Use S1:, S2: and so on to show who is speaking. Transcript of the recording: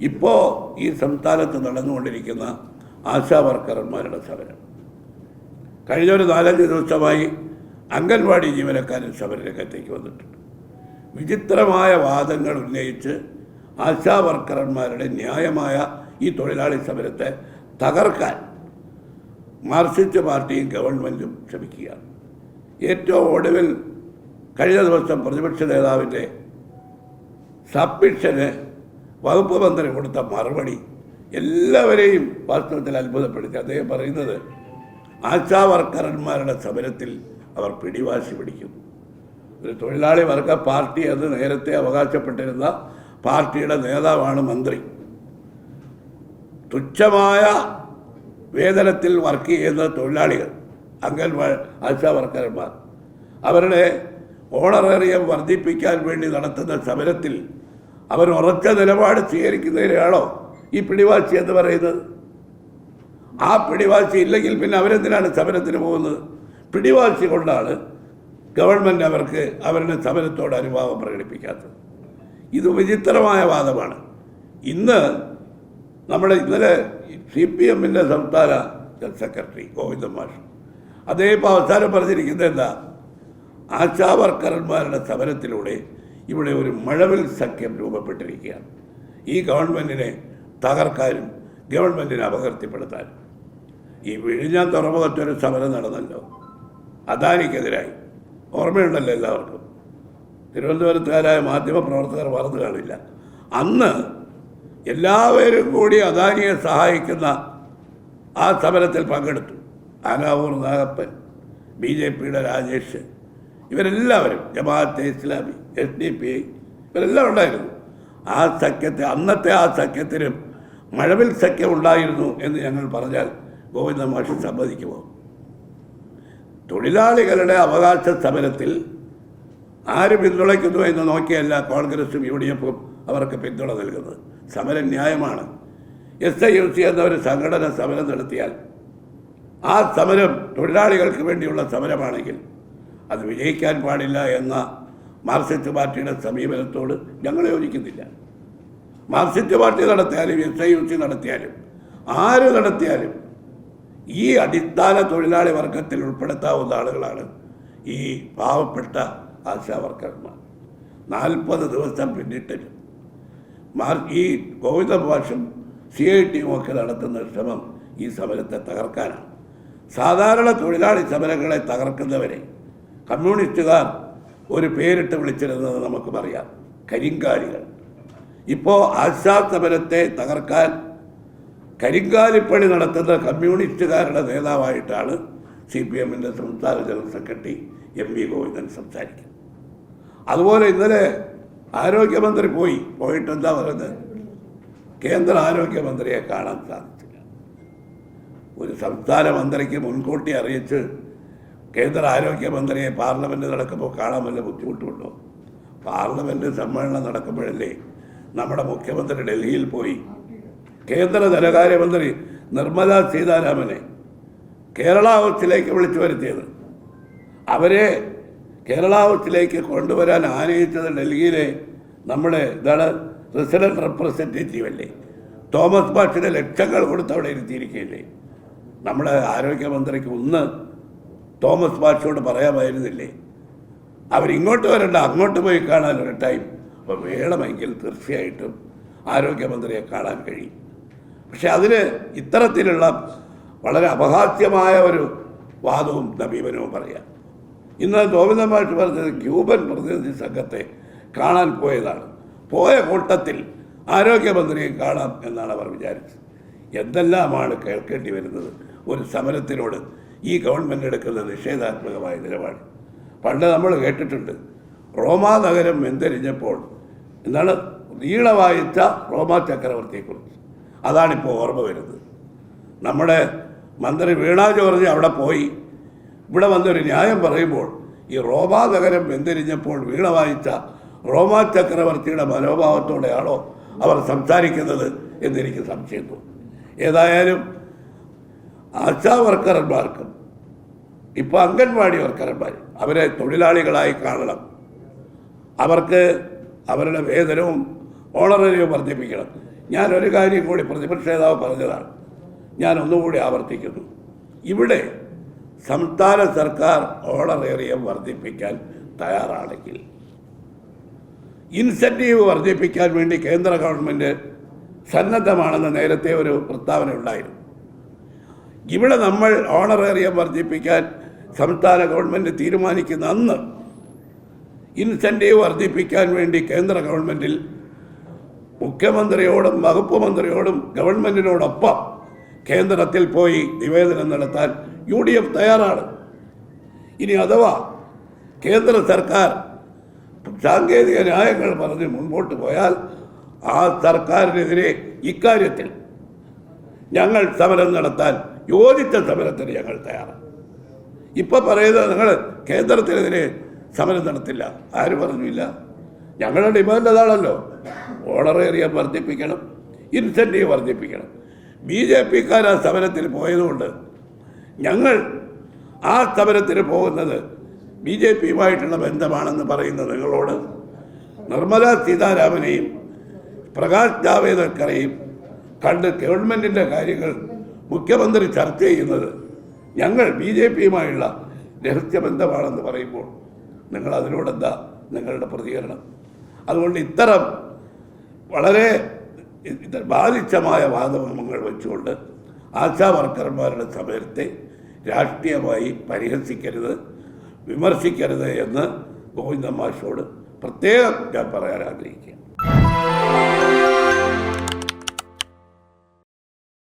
S1: ഇപ്പോൾ ഈ സംസ്ഥാനത്ത് നടന്നുകൊണ്ടിരിക്കുന്ന ആശാ വർക്കർമാരുടെ സമരം. കഴിഞ്ഞ ഒരു നാലഞ്ച് ദിവസമായി അംഗൻവാടി ജീവനക്കാരൻ സമരരംഗത്തേക്ക് വന്നിട്ടുണ്ട്. വിചിത്രമായ വാദങ്ങൾ ഉന്നയിച്ച് ആശാ വർക്കർമാരുടെ ന്യായമായ ഈ തൊഴിലാളി സമരത്തെ തകർക്കാൻ മാർക്സിസ്റ്റ് പാർട്ടിയും ഗവൺമെന്റും ശ്രമിക്കുകയാണ്. ഏറ്റവും ഒടുവിൽ കഴിഞ്ഞ ദിവസം പ്രതിപക്ഷ നേതാവിന്റെ സബ്മിഷന് വകുപ്പ് മന്ത്രി കൊടുത്ത മറുപടി എല്ലാവരെയും വാസ്തവത്തിൽ അത്ഭുതപ്പെടുത്തി. അദ്ദേഹം പറയുന്നത് ആശാ വർക്കർമാരുടെ സമരത്തിൽ അവർ പിടിവാശി പിടിക്കും. ഒരു തൊഴിലാളി വർഗ പാർട്ടി അത് നേരത്തെ അവകാശപ്പെട്ടിരുന്ന പാർട്ടിയുടെ നേതാവാണ് മന്ത്രി. തുച്ഛമായ വേതനത്തിൽ വർക്ക് ചെയ്യുന്ന തൊഴിലാളികൾ അംഗൻ ആശാ വർക്കർമാർ അവരുടെ ഓണറേറിയം വർദ്ധിപ്പിക്കാൻ വേണ്ടി നടത്തുന്ന സമരത്തിൽ അവർ ഉറക്ക നിലപാട് സ്വീകരിക്കുന്നതിനാണോ ഈ പിടിവാശി എന്ന് പറയുന്നത്? ആ പിടിവാശി ഇല്ലെങ്കിൽ പിന്നെ അവരെന്തിനാണ് സമരത്തിന് പോകുന്നത്? പിടിവാശി കൊണ്ടാണ് ഗവൺമെന്റ് അവർക്ക് അവരുടെ സമരത്തോട് അനുഭാവം പ്രകടിപ്പിക്കാത്തത്. ഇത് വിചിത്രമായ വാദമാണ്. ഇന്ന് നമ്മുടെ ഇന്നലെ സി പി എമ്മിന്റെ സംസ്ഥാന സെക്രട്ടറി ഗോവിന്ദൻ മാഷ് അദ്ദേഹം ഇപ്പോൾ അവസാനം പറഞ്ഞിരിക്കുന്നത് എന്താ? ആശാ വർക്കർമാരുടെ സമരത്തിലൂടെ ഇവിടെ ഒരു മഴവിൽ സഖ്യം രൂപപ്പെട്ടിരിക്കുകയാണ്. ഈ ഗവൺമെന്റിനെ തകർക്കാനും ഗവൺമെന്റിനെ അപകീർത്തിപ്പെടുത്താനും. ഈ വിഴിഞ്ഞാൻ തുറമുഖത്തൊരു സമരം നടന്നല്ലോ. അദാനിക്കെതിരായി. ഓർമ്മയുണ്ടല്ലോ എല്ലാവർക്കും. തിരുവനന്തപുരത്തുകാരായ മാധ്യമപ്രവർത്തകർ മറന്നു കാണില്ല. അന്ന് എല്ലാവരും കൂടി അദാനിയെ സഹായിക്കുന്ന ആ സമരത്തിൽ പങ്കെടുത്തു. ആനാവൂർ നാഗപ്പൻ ബി ജെ പിയുടെ രാജേഷ്. ഇവരെല്ലാവരും Jamaat-e Islami S D P I ഇവരെല്ലാം ഉണ്ടായിരുന്നു. ആ സഖ്യത്തെ അന്നത്തെ ആ സഖ്യത്തിനും മഴവിൽ സഖ്യം ഉണ്ടായിരുന്നു എന്ന് ഞങ്ങൾ പറഞ്ഞാൽ ഗോവിന്ദ മാഷി സമ്മതിക്കുമോ? തൊഴിലാളികളുടെ അവകാശ സമരത്തിൽ ആര് പിന്തുണയ്ക്കുന്നു എന്ന് നോക്കിയല്ല കോൺഗ്രസും യു ഡി എഫും അവർക്ക് പിന്തുണ നൽകുന്നത്. സമരം ന്യായമാണ്. എസ് ഐ യു സി എന്ന സംഘടന സമരം നടത്തിയാൽ ആ സമരം തൊഴിലാളികൾക്ക് വേണ്ടിയുള്ള സമരമാണെങ്കിൽ അത് വിജയിക്കാൻ പാടില്ല എന്ന മാർക്സിസ്റ്റ് പാർട്ടിയുടെ സമീപനത്തോട് ഞങ്ങൾ യോജിക്കുന്നില്ല. മാർക്സിസ്റ്റ് പാർട്ടി നടത്തിയാലും എസ് ഐ യു സി നടത്തിയാലും ആര് നടത്തിയാലും ഈ അടിസ്ഥാന തൊഴിലാളി വർഗത്തിൽ ഉൾപ്പെടുത്താവുന്ന ആളുകളാണ് ഈ പാവപ്പെട്ട ആശാ വർക്കർമാർ നാൽപ്പത് ദിവസം പിന്നിട്ടിട്ടും മാർ ഈ ഗോവിന്ദ ഭാഷം സി ഐ ടിയും ഒക്കെ നടത്തുന്ന ശ്രമം ഈ സമരത്തെ തകർക്കാനാണ്. സാധാരണ തൊഴിലാളി സമരങ്ങളെ തകർക്കുന്നവരെ കമ്മ്യൂണിസ്റ്റുകാർ ഒരു പേരിട്ട് വിളിച്ചിരുന്നത് നമുക്ക് പറയാം. കരിങ്കാലികൾ. ഇപ്പോൾ ആശാ സമരത്തെ തകർക്കാൻ കരിങ്കാലിപ്പണി നടത്തുന്ന കമ്മ്യൂണിസ്റ്റുകാരുടെ നേതാവായിട്ടാണ് സി പി എമ്മിന്റെ സംസ്ഥാന general secretary M V Govindan സംസാരിക്കുന്നത്. അതുപോലെ ഇന്നലെ ആരോഗ്യമന്ത്രി പോയി. പോയിട്ട് എന്താ പറയുന്നത്? കേന്ദ്ര ആരോഗ്യമന്ത്രിയെ കാണാൻ സാധിച്ചില്ല. ഒരു സംസ്ഥാന മന്ത്രിക്ക് മുൻകൂട്ടി അറിയിച്ച് കേന്ദ്ര ആരോഗ്യമന്ത്രിയെ പാർലമെന്റ് നടക്കുമ്പോൾ കാണാൻ വല്ല ബുദ്ധിമുട്ടുണ്ടോ? പാർലമെന്റ് സമ്മേളനം നടക്കുമ്പോഴല്ലേ നമ്മുടെ മുഖ്യമന്ത്രി ഡൽഹിയിൽ പോയി? കേന്ദ്ര ധനകാര്യമന്ത്രി നിർമ്മല സീതാരാമനെ കേരള ഹൗസിലേക്ക് വിളിച്ചു വരുത്തിയത്. അവരെ കേരള ഹൗസിലേക്ക് കൊണ്ടുവരാൻ ആനയിച്ചത് ഡൽഹിയിലെ നമ്മുടെ ഇതാണ് റെസിഡന്റ് റെപ്രസെന്റേറ്റീവ് അല്ലേ? തോമസ് ബാഷിന് ലക്ഷങ്ങൾ കൊടുത്ത് അവിടെ ഇരുത്തിയിരിക്കുകയല്ലേ? നമ്മുടെ ആരോഗ്യമന്ത്രിക്ക് ഒന്ന് തോമസ് ബാഷിയോട് പറയാമായിരുന്നില്ലേ? അവരിങ്ങോട്ട് വരണ്ട അങ്ങോട്ട് പോയി കാണാൻ ഒരു ടൈം അപ്പോൾ വേണമെങ്കിൽ തീർച്ചയായിട്ടും ആരോഗ്യമന്ത്രിയെ കാണാൻ കഴിയും. പക്ഷെ അതിന് ഇത്തരത്തിലുള്ള വളരെ അപഹാസ്യമായ ഒരു വാദവും നബീപനവും പറയാം. ഇന്ന് ഗോവിന്ദൻ മാഷ് പറഞ്ഞത് ക്യൂബൻ പ്രതിനിധി സംഘത്തെ കാണാൻ പോയതാണ്. പോയ കൂട്ടത്തിൽ ആരോഗ്യമന്ത്രിയെ കാണാം എന്നാണ് അവർ വിചാരിച്ചത്. എന്തെല്ലാമാണ് കേൾക്കേണ്ടി വരുന്നത്? ഒരു സമരത്തിനോട് ഈ ഗവൺമെന്റ് എടുക്കുന്ന നിഷേധാത്മകമായ നിലപാട്. പണ്ട് നമ്മൾ കേട്ടിട്ടുണ്ട് റോമാ നഗരം വെന്തെരിഞ്ഞപ്പോൾ എന്താണ്? നീളവായിച്ച റോമാ ചക്രവർത്തിയെക്കുറിച്ച് അതാണിപ്പോൾ ഓർമ്മ വരുന്നത്. നമ്മുടെ മന്ത്രി വീണ ജോർജ് അവിടെ പോയി. ഇവിടെ വന്നൊരു ന്യായം പറയുമ്പോൾ ഈ റോമാ നഗരം വെന്തിരിഞ്ഞപ്പോൾ വീണ വായിച്ച റോമാ ചക്രവർത്തിയുടെ മനോഭാവത്തോടെയാണോ അവർ സംസാരിക്കുന്നത് എന്നെനിക്ക് സംശയം തോന്നുന്നു. ഏതായാലും ആശാ വർക്കർമാർക്കും ഇപ്പോൾ അംഗൻവാടി വർക്കർമാർ അവരെ തൊഴിലാളികളായി കാണണം. അവർക്ക് അവരുടെ വേതനവും ഓണറേറിയവും വർദ്ധിപ്പിക്കണം. ഞാൻ ഒരു കാര്യം കൂടി പ്രതിപക്ഷ നേതാവ് പറഞ്ഞതാണ്. ഞാൻ ഒന്നുകൂടി ആവർത്തിക്കുന്നു. ഇവിടെ സംസ്ഥാന സർക്കാർ ഓണറേറിയം വർദ്ധിപ്പിക്കാൻ തയ്യാറാണെങ്കിൽ ഇൻസെന്റീവ് വർദ്ധിപ്പിക്കാൻ വേണ്ടി കേന്ദ്ര ഗവൺമെന്റ് സന്നദ്ധമാണെന്ന് നേരത്തെ ഒരു പ്രസ്താവന ഉണ്ടായിരുന്നു. ഇവിടെ നമ്മൾ ഓണറേറിയം വർദ്ധിപ്പിക്കാൻ സംസ്ഥാന ഗവൺമെന്റ് തീരുമാനിക്കുന്ന അന്ന് ഇൻസെന്റീവ് വർദ്ധിപ്പിക്കാൻ വേണ്ടി കേന്ദ്ര ഗവൺമെന്റിൽ മുഖ്യമന്ത്രിയോടും വകുപ്പ് മന്ത്രിയോടും ഗവൺമെന്റിനോടൊപ്പം കേന്ദ്രത്തിൽ പോയി നിവേദനം നടത്താൻ യു ഡി എഫ് തയ്യാറാണ്. ഇനി അഥവാ കേന്ദ്ര സർക്കാർ സാങ്കേതിക ന്യായങ്ങൾ പറഞ്ഞ് മുൻപോട്ട് പോയാൽ ആ സർക്കാരിനെതിരെ ഇക്കാര്യത്തിൽ ഞങ്ങൾ സമരം നടത്താൻ യോജിച്ച സമരത്തിന് ഞങ്ങൾ തയ്യാറാണ്. ഇപ്പം പറയുന്നത് നിങ്ങൾ കേന്ദ്രത്തിനെതിരെ സമരം നടത്തില്ല. ആര് പറഞ്ഞില്ല? ഞങ്ങളുടെ ഡിമാൻഡ് അതാണല്ലോ. ഓണറേറിയം വർദ്ധിപ്പിക്കണം ഇൻസെന്റീവ് വർദ്ധിപ്പിക്കണം. ബി ജെ പിക്കാർ ആ സമരത്തിൽ പോയതുകൊണ്ട് ഞങ്ങൾ ആ സമരത്തിന് പോകുന്നത് ബി ജെ പിയുമായിട്ടുള്ള ബന്ധമാണെന്ന് പറയുന്ന നിങ്ങളോട് നിർമ്മല സീതാരാമനെയും പ്രകാശ് ജാവേദക്കറേയും കണ്ട് ഗവൺമെന്റിന്റെ കാര്യങ്ങൾ മുഖ്യമന്ത്രി ചർച്ച ചെയ്യുന്നത് ഞങ്ങൾ ബി ജെ പിയുമായുള്ള രഹസ്യബന്ധമാണെന്ന് പറയുമ്പോൾ നിങ്ങൾ അതിനോടെന്താ നിങ്ങളുടെ പ്രതികരണം? അതുകൊണ്ട് ഇത്തരം വളരെ ബാധിച്ചമായ വാദമുഖങ്ങൾ വെച്ചുകൊണ്ട് ആശാ വർക്കർമാരുടെ സമരത്തെ രാഷ്ട്രീയമായി പരിഹസിക്കരുത് വിമർശിക്കരുത് എന്ന് ഗോവിന്ദ മാഷോട് പ്രത്യേകം ഞാൻ പറയാൻ ആഗ്രഹിക്കുക